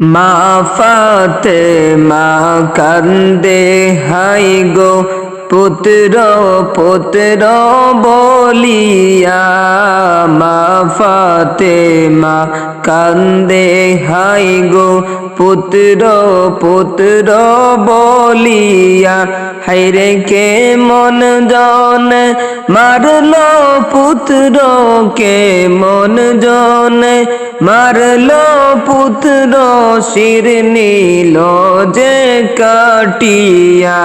মা ফাতে মা কান্দে হাই গো পুত্র পুত্র বলিয়া। মা ফাতে মা কান্দে, হাই গো পুত্র পুত্র বলিয়া হাইরে কে মন জন? মারল পুত্র কে মন জন? মারল পুত্র শির নীল যে কাটিয়া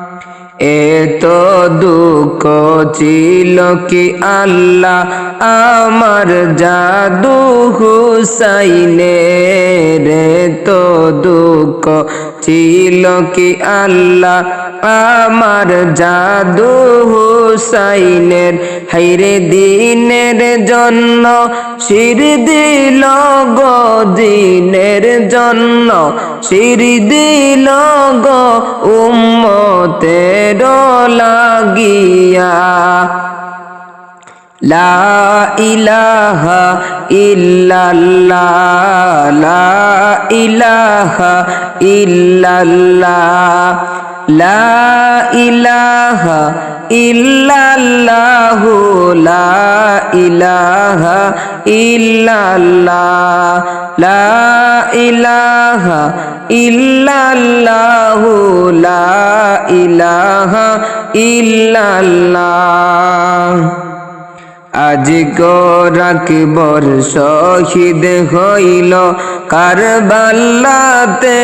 এত দুঃখ ছিল কি আল্লাহ আমার জাদু হুসাইনে? রে তো দুঃখ ছিল কি আল্লাহ আমার জাদু হুসাইনের? হাইরে দিনের জন্য শির দিল গো দিনের জন্য, শির দিল গো উম্মতের লাগিয়া লা ইলাহা ইল্লাল্লাহ, লা ইলাহা ইল্লাল্লাহ। লা ইলাহা ইল্লাল্লাহু লা ইলাহা লা ইলাহা লা ইলাহা আজ গোরকবর শহীদ হইল কারবাল্লাতে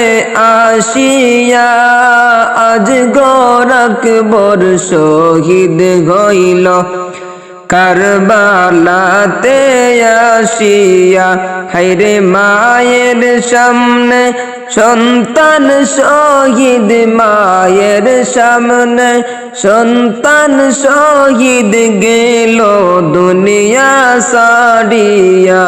আসিয়া আজ গোরকবর শহীদ হইল। কারবালাতে আসিয়া হাইরে মায়ের সামনে, সন্তান শহীদ মায়ের সামনে, সন্তান শহীদ গেল দুনিয়া সারিয়া।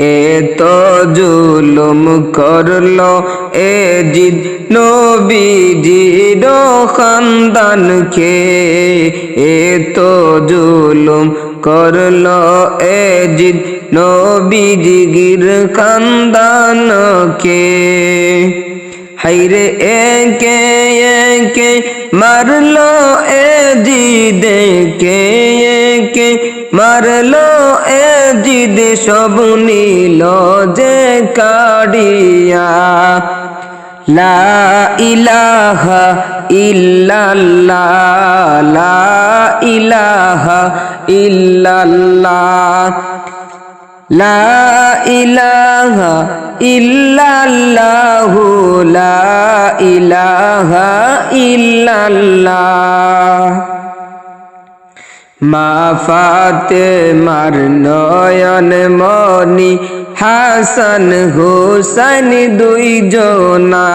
এত জুলুম করল এ জিদ নবীজির খানদানকে এত জুলুম করল এ জিদ নবীজির খানদানকে হাইরে একে একে মারলো এ জিদে কে একে মারলো এ জিদ সব নীল যে কাড়িয়া। লা ইলাহা ইল্লাল্লাহ, লা ইলাহা ইল্লাল্লাহ, লা ইলাহা ইল্লাল্লাহু, লা ইলাহা ইল্লাল্লাহ। মা ফাতে মার নয়ন মনি হাসান হুসাইন দুই জোনা।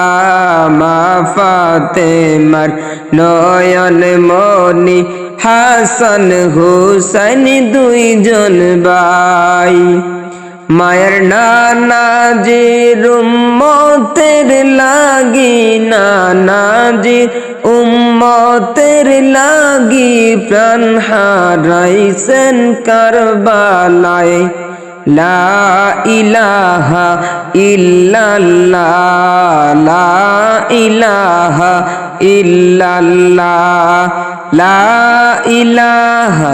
মা ফাতে মার নয়ন মনি হাসান হুসাইন দুই জন ভাই। মায়ের নানা যে উম্মতের লাগি, নানা যে উম্মতের লাগি প্রাণ হারাইছেন কারবালায়। লা ইলাহা ইল্লাল্লাহ, লা ইলাহা ইল্লাল্লাহ, লা ইলাহা